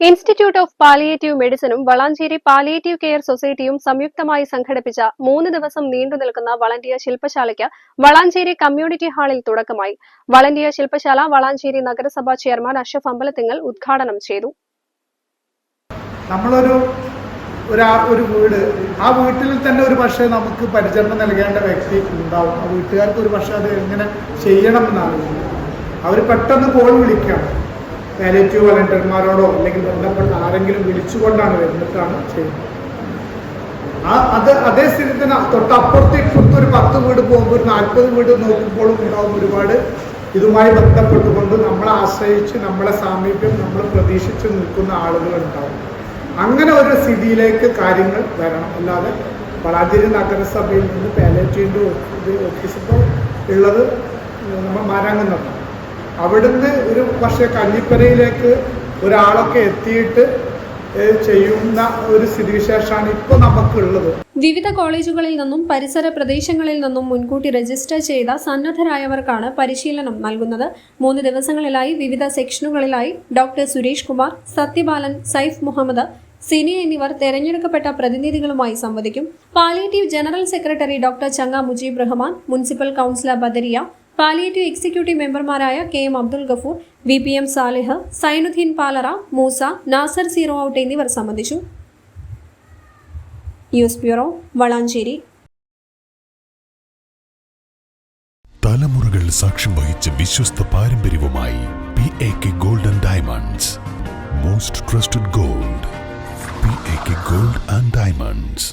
Institute of palliative മെഡിസിനും Valanchery palliative care സൊസൈറ്റിയും സംയുക്തമായി സംഘടിപ്പിച്ച മൂന്ന് ദിവസം നീണ്ടു നിൽക്കുന്ന വളണ്ടിയ ശില്പശാലയ്ക്ക് വളാഞ്ചേരി കമ്മ്യൂണിറ്റി ഹാളിൽ തുടക്കമായി. വളണ്ടിയ ശില്പശാല വളാഞ്ചേരി നഗരസഭാ ചെയർമാൻ അഷഫ് അമ്പലത്തിങ്ങൽ ഉദ്ഘാടനം ചെയ്തു. നമ്മളൊരു ഒരാ വീട്. ആ വീട്ടിൽ തന്നെ ഒരു പക്ഷേ നമുക്ക് പരിചരണം നൽകേണ്ട വ്യക്തി ഉണ്ടാവും. ആ വീട്ടുകാർക്ക് ഒരു പക്ഷേ അത് എങ്ങനെ ചെയ്യണം എന്നാണ് അവർ പെട്ടെന്ന് കോൾ വിളിക്കുകയാണ് പാലേറ്റീവ് വളണ്ടിയർമാരോടോ അല്ലെങ്കിൽ ബന്ധപ്പെട്ട ആരെങ്കിലും വിളിച്ചുകൊണ്ടാണ് വരുന്നിട്ടാണ് ചെയ്യുന്നത്. ആ അത് അതേ സ്ഥിതി തന്നെ തൊട്ടപ്പുറത്ത് ഇപ്പുറത്ത് ഒരു പത്ത് വീട് പോകുമ്പോൾ ഒരു നാൽപ്പത് വീട് നോക്കുമ്പോഴും ഉണ്ടാവും ഒരുപാട് ഇതുമായി ബന്ധപ്പെട്ടുകൊണ്ട് നമ്മളെ ആശ്രയിച്ച് നമ്മളെ സാമീപ്യം നമ്മൾ പ്രതീക്ഷിച്ച് നിൽക്കുന്ന ആളുകൾ ഉണ്ടാവും. അങ്ങനെ ഒരു സ്ഥിതിയിലേക്ക് കാര്യങ്ങൾ വരണം. അല്ലാതെ വളാഞ്ചേരി നഗരസഭയിൽ നിന്ന് പാലേറ്റീവിന്റെ ഓഫീസിപ്പോൾ ഉള്ളത് നമ്മൾ മാരാങ്കുന്നതാണ് അവിടുന്ന് ഒരു പക്ഷേ കഞ്ഞിപ്പനയിലേക്ക് ഒരാളൊക്കെ എത്തിയിട്ട് ചെയ്യുന്ന ഒരു സ്ഥിതിവിശേഷമാണ് ഇപ്പോൾ നമുക്കുള്ളത്. വിവിധ കോളേജുകളിൽ നിന്നും പരിസര പ്രദേശങ്ങളിൽ നിന്നും മുൻകൂട്ടി രജിസ്റ്റർ ചെയ്ത സന്നദ്ധരായവർക്കാണ് പരിശീലനം നൽകുന്നത്. മൂന്ന് ദിവസങ്ങളിലായി വിവിധ സെക്ഷനുകളിലായി ഡോക്ടർ സുരേഷ് കുമാർ സത്യബാലൻ സൈഫ് മുഹമ്മദ് സിനി എന്നിവർ തെരഞ്ഞെടുക്കപ്പെട്ട പ്രതിനിധികളുമായി സംവദിക്കും. Palliative general secretary doctor ചങ്ങ Mujeeb Rahman municipal councillor Badariya palliative executive മെമ്പർമാരായ K M Abdul Gafoor V P M Salih Sainuddin പാലറ Moosa Nasar സീറോ ഔട്ട് എന്നിവർ സംബന്ധിച്ചു. News bureau Valanchery. തലമുറകൾ സാക്ഷ്യം വഹിച്ച വിശ്വസ്ത പാരമ്പര്യവുമായി P A K golden diamonds. Most trusted gold P A K gold and diamonds.